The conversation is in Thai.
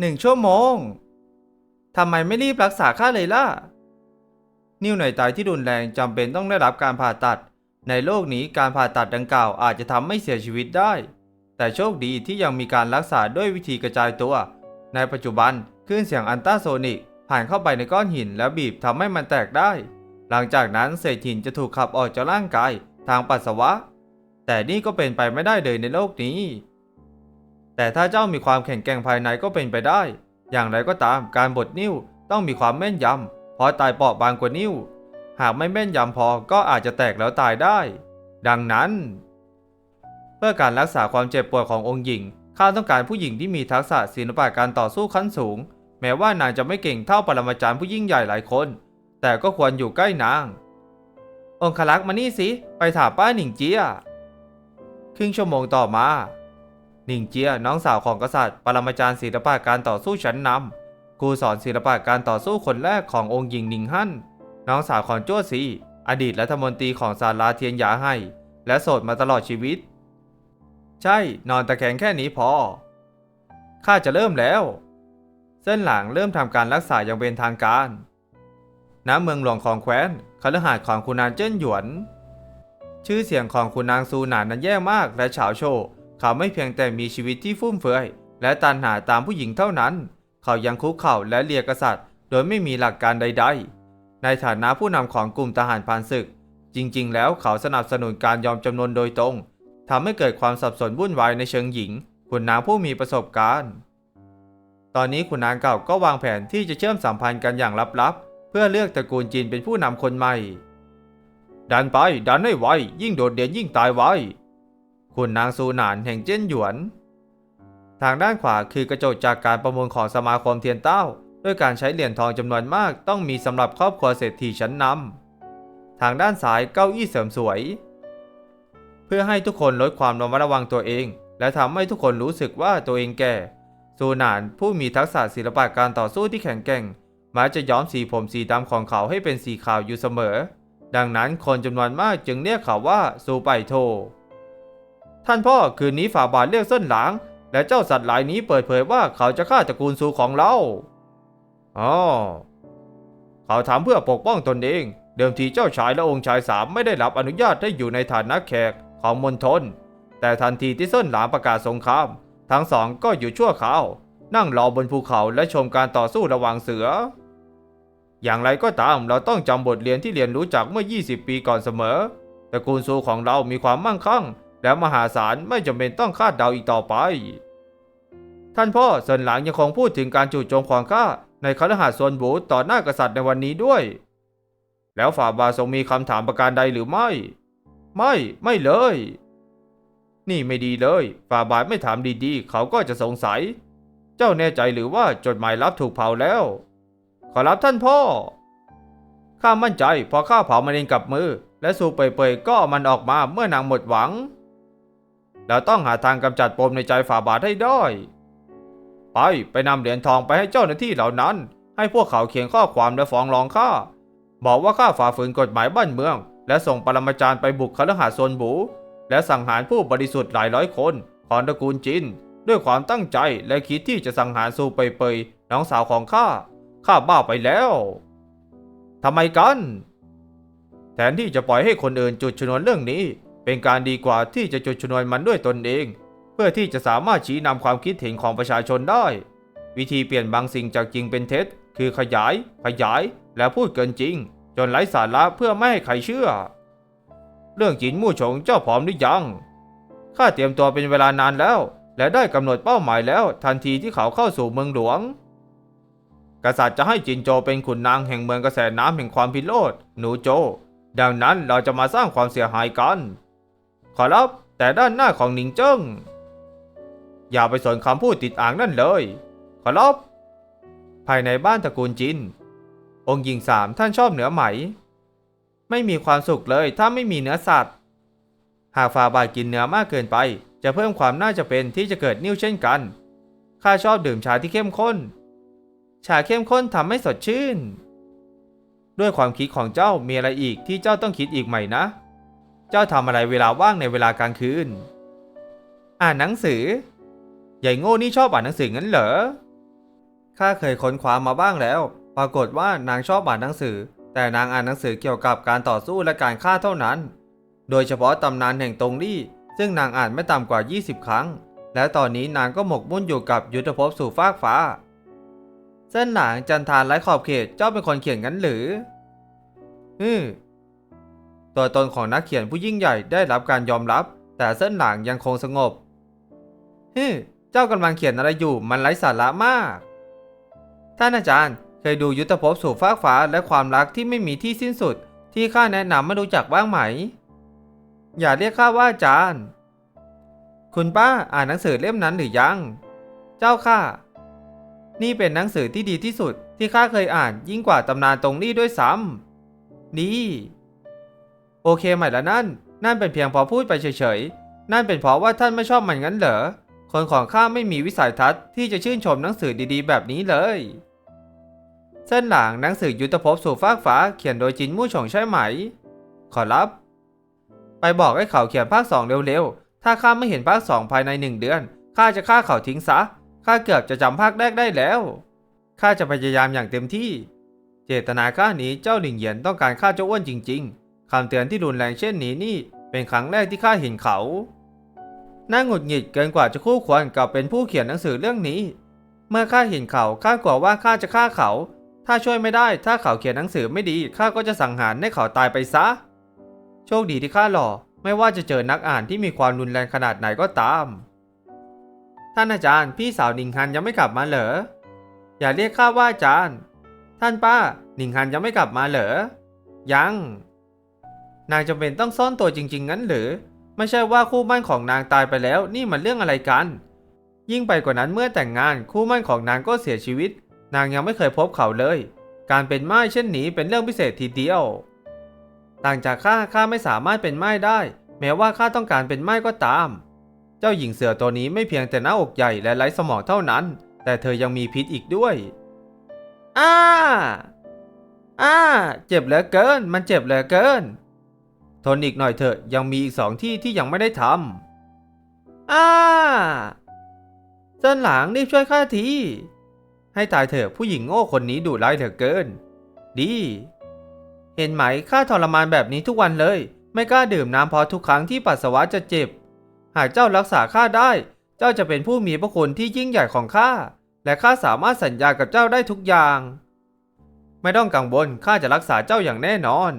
หนึ่งชั่วโมง ทำไมไม่รีบรักษาข้าเลยล่ะ นิ้วหน่อยตายที่รุนแรงจำเป็นต้องได้รับการผ่าตัด ในโลกนี้การผ่าตัดดังกล่าวอาจจะทำให้เสียชีวิตได้ แต่โชคดีที่ยังมีการรักษาด้วยวิธีกระจายตัว ในปัจจุบันคลื่นเสียงอันตราโซนิกผ่านเข้าไปในก้อนหินแล้วบีบทำให้มันแตกได้ หลังจากนั้นเศษหินจะถูกขับออกจากร่างกายทางปัสสาวะ แต่นี่ก็เป็นไปไม่ได้เลยในโลกนี้ แต่ถ้าเจ้ามีความแข็งแกร่งภายในก็เป็นไปได้ อย่างไรก็ตามการบดนิ้วต้องมีความแม่นยำเพราะตายเปราะบางกว่านิ้ว หากไม่แม่นยำพอก็อาจจะแตกแล้วตายได้ ดังนั้น เพื่อการรักษาความเจ็บปวดขององค์หญิง ข้าต้องการผู้หญิงที่มีทักษะศิลปะการต่อสู้ขั้นสูง แม้ว่านางจะไม่เก่งเท่าปรมาจารย์ผู้ยิ่งใหญ่หลายคน แต่ก็ควรอยู่ใกล้นาง องคลักษ์มานี่สิ ไปถามป้าหนิงเจียครึ่งชั่วโมงต่อมา หนิงเจียน้องสาวของกษัตริย์ ปรมาจารย์ศิลปะการต่อสู้ชั้นนำครูสอนศิลปะการต่อสู้คนแรกขององค์หญิงหนิงฮั่นน้องสาวของจ้วซี อดีตรัฐมนตรีของซาลาเทียนหยาให้ และโสดมาตลอดชีวิต ใช่ นอนตะแคงแค่นี้พอ ข้าจะเริ่มแล้ว เส้นหลังเริ่มทำการรักษาอย่างเป็นทางการน้ำเมืองหลวงของแคว้นคฤหาสน์ของคุณนางเจิ้นหยวน ชื่อเสียงของคุณนางซูหนานนั้นแย่มากและเฉาโชว์ เขาไม่เพียงแต่มีชีวิตที่ฟุ่มเฟือย และตันหาตามผู้หญิงเท่านั้น เขายังคุกเข่าและเลียกษัตริย์ โดยไม่มีหลักการใด ๆ ในฐานะผู้นำของกลุ่มทหารผ่านศึก จริงๆ แล้วเขาสนับสนุนการยอมจำนนโดยตรงทำให้เกิดความสับสนวุ่นวายในเชิงหญิงคุณนางผู้มีประสบการณ์ ตอนนี้คุณนางเก่าก็วางแผนที่จะเชื่อมสัมพันธ์กันอย่างลับๆ เพื่อเลือกตระกูลจีนเป็นผู้นำคนใหม่ ดันไปดันให้ไวยิ่งโดดเด่นยิ่งตายไว คุณนางซูหนานแห่งเจิ้นหยวน ทางด้านขวาคือกระจกจากการประมูลของสมาคมเทียนเต้า ด้วยการใช้เหรียญทองจำนวนมากต้องมีสำหรับครอบครัวเศรษฐีชั้นนำทางด้านซ้ายเก้าอี้เสริมสวย เพื่อให้ทุกคนลดความระมัดระวังตัวเอง และทำให้ทุกคนรู้สึกว่าตัวเองแก่ซูหนานผู้มีทักษะศิลปะการต่อสู้ที่แข็งแกร่งมักจะย้อมสีผมสีดำของเขาให้เป็นสีขาวอยู่เสมอ ดังนั้นคนจำนวนมากจึงเรียกเขาว่าซูไปโท ท่านพ่อคืนนี้ฝ่าบาทเรียกเส้นหลางและเจ้าสัตว์หลายนี้เปิดเผยว่าเขาจะฆ่าตระกูลซูของเราอ๋อเขาทำเพื่อปกป้องตนเอง เดิมทีเจ้าชายและองค์ชายสามไม่ได้รับอนุญาตให้อยู่ในฐานะแขกของมณฑลแต่ทันทีที่เส้นหลางประกาศสงคราม ทั้งสองก็อยู่ชั่วคราว นั่งรอบนภูเขาและชมการต่อสู้ระหว่างเสือ อย่างไรก็ตามเราต้องจำบทเรียนที่เรียนรู้จากเมื่อ 20 ปีก่อนเสมอตระกูลซูของเรามีความมั่งคั่ง และมหาศาลไม่จำเป็นต้องคาดเดาอีกต่อไป ท่านพ่อเซินหลางยังคงพูดถึงการจู่โจมของข้าในคฤหาสน์ซวนบูต่อหน้ากษัตริย์ในวันนี้ด้วย แล้วฝ่าบาททรงมีคำถามประการใดหรือไม่ ไม่ไม่เลย นี่ไม่ดีเลย ฝ่าบาทไม่ถามดีๆ เขาก็จะสงสัย เจ้าแน่ใจหรือว่าจดหมายลับถูกเผาแล้ว ขอรับท่านพ่อข้ามั่นใจพอข้าเผามันเองกับมือ และสูเปยๆก็เอามันออกมาเมื่อนางหมดหวัง เราต้องหาทางกำจัดปมในใจฝ่าบาทให้ได้ ไปไปนำเหรียญทองไปให้เจ้าหน้าที่เหล่านั้น ให้พวกเขาเขียนข้อความและฟ้องร้องข้าบอกว่าข้าฝ่าฝืนกฎหมายบ้านเมือง และส่งปรมาจารย์ไปบุกคฤหาสน์ซนบู และสังหารผู้บริสุทธิ์หลายร้อยคนของตระกูลจิน ด้วยความตั้งใจและคิดที่จะสังหารซูเปยๆน้องสาวของข้าข้าบ้าไปแล้วทำไมกัน แทนที่จะปล่อยให้คนอื่นจุดชนวนเรื่องนี้ เป็นการดีกว่าที่จะจุดชนวนมันด้วยตนเอง เพื่อที่จะสามารถชี้นำความคิดเห็นของประชาชนได้ วิธีเปลี่ยนบางสิ่งจากจริงเป็นเท็จ คือขยาย ขยาย และพูดเกินจริง จนไร้สาระเพื่อไม่ให้ใครเชื่อ เรื่องจินมู่ฉงเจ้าพร้อมหรือยังข้าเตรียมตัวเป็นเวลานานแล้ว และได้กำหนดเป้าหมายแล้ว ทันทีที่เขาเข้าสู่เมืองหลวง กษัตริย์จะให้จินโจเป็นขุนนางแห่งเมืองกระแสน้ำแห่งความพิโรธหนูโจ ดังนั้นเราจะมาสร้างความเสียหายกัน ขอรับ แต่ด้านหน้าของหนิงเจิ้งอย่าไปสนคำพูดติดอ่างนั่นเลย ขอรับภายในบ้านตระกูลจิน องค์หญิงสามท่านชอบเนื้อไหม ไม่มีความสุขเลยถ้าไม่มีเนื้อสัตว์ หากฟาบาทกินเนื้อมากเกินไป จะเพิ่มความน่าจะเป็นที่จะเกิดนิ่วเช่นกัน ข้าชอบดื่มชาที่เข้มข้น ชาเข้มข้นทำให้สดชื่น ด้วยความคิดของเจ้ามีอะไรอีกที่เจ้าต้องคิดอีกไหมนะ เจ้าทำอะไรเวลาว่างในเวลากลางคืน อ่านหนังสือ ใหญ่โง่นี่ชอบอ่านหนังสืองั้นเหรอ ข้าเคยค้นคว้ามาบ้างแล้ว ปรากฏว่านางชอบอ่านหนังสือ แต่นางอ่านหนังสือเกี่ยวกับการต่อสู้และการฆ่าเท่านั้น โดยเฉพาะตำนานแห่งตงลี่ ซึ่งนางอ่านไม่ต่ำกว่า 20 ครั้ง และตอนนี้นางก็หมกมุ่นอยู่กับยุทธภพสู่ฟากฟ้า เส้นหลังจันทานไร้ขอบเขตเจ้าเป็นคนเขียนงั้นหรือฮึม ตัวตนของนักเขียนผู้ยิ่งใหญ่ได้รับการยอมรับ แต่เส้นหลังยังคงสงบฮึเจ้ากำลังเขียนอะไรอยู่มันไร้สาระมาก ท่านอาจารย์เคยดูยุทธภพสู่ฟากฟ้าและความรักที่ไม่มีที่สิ้นสุด ที่ข้าแนะนำไม่รู้จักบ้างไหม อย่าเรียกข้าว่าอาจารย์ คุณป้าอ่านหนังสือเล่มนั้นหรือยัง เจ้าข้านี่เป็นหนังสือที่ดีที่สุดที่ข้าเคยอ่านยิ่งกว่าตำนานตรงนี้ด้วยซ้ำดี โอเคไหมละนั่น นั่นเป็นเพียงพอพูดไปเฉยๆ นั่นเป็นเพราะว่าท่านไม่ชอบมันงั้นเหรอ คนของข้าไม่มีวิสัยทัศน์ที่จะชื่นชมหนังสือดีๆ แบบนี้เลย เส้นหลังหนังสือยุทธภพสู่ฟากฟ้าเขียนโดยจินมู่ฉงใช่ไหม ขอรับ ไปบอกให้เขาเขียนภาคสองเร็วๆ ถ้าข้าไม่เห็นภาคสองภายในหนึ่งเดือน ข้าจะฆ่าเขาทิ้งซะ ข้าเกือบจะจำภาคแรกได้แล้ว ข้าจะพยายามอย่างเต็มที่ เจตนาข้านี้เจ้าหลิงเหยียนต้องการฆ่าเจ้าอ้วนจริง ๆ คำเตือนที่รุนแรงเช่นนี้นี่เป็นครั้งแรกที่ข้าเห็นเขาน่าหงุดหงิดเกินกว่าจะคู่ควรกับเป็นผู้เขียนหนังสือเรื่องนี้ เมื่อข้าเห็นเขาข้ากลัวว่าข้าจะฆ่าเขา ถ้าช่วยไม่ได้ ถ้าเขาเขียนหนังสือไม่ดีข้าก็จะสังหารให้เขาตายไปซะ โชคดีที่ข้าหล่อไม่ว่าจะเจอนักอ่านที่มีความรุนแรงขนาดไหนก็ตาม ท่านอาจารย์พี่สาวนิงฮันยังไม่กลับมาเหรอ อย่าเรียกข้าว่าอาจารย์ ท่านป้านิงฮันยังไม่กลับมาเหรอ ยัง นางจำเป็นต้องซ่อนตัวจริง ๆ งั้นหรือ ไม่ใช่ว่าคู่มั่นของนางตายไปแล้ว นี่มันเรื่องอะไรกัน ยิ่งไปกว่านั้นเมื่อแต่งงานคู่มั่นของนางก็เสียชีวิต นางยังไม่เคยพบเขาเลย การเป็นไม่ายเช่นนี้เป็นเรื่องพิเศษทีเดียว ต่างจากข้าข้าไม่สามารถเป็นไม่ายได้ แม้ว่าข้าต้องการเป็นไม่ายก็ตาม เจ้าหญิงเสือตัวนี้ไม่เพียงแต่หน้าอกใหญ่และไร้สมองเท่านั้น แต่เธอยังมีพิษอีกด้วยอ้าอ้าเจ็บเหลือเกิน มันเจ็บเหลือเกิน ทนอีกหน่อยเถอะยังมีอีกสองที่ที่ยังไม่ได้ทำอ้าเส้นหลังรีบช่วยข้าที ให้ตายเถอะผู้หญิงโง่คนนี้ดุร้ายเหลือเกิน ดี เห็นไหมข้าทรมานแบบนี้ทุกวันเลย ไม่กล้าดื่มน้ำเพราะทุกครั้งที่ปัสสาวะจะเจ็บ หากเจ้ารักษาข้าได้ เจ้าจะเป็นผู้มีพระคุณที่ยิ่งใหญ่ของข้า และข้าสามารถสัญญากับเจ้าได้ทุกอย่าง ไม่ต้องกังวลข้าจะรักษาเจ้าอย่างแน่นอน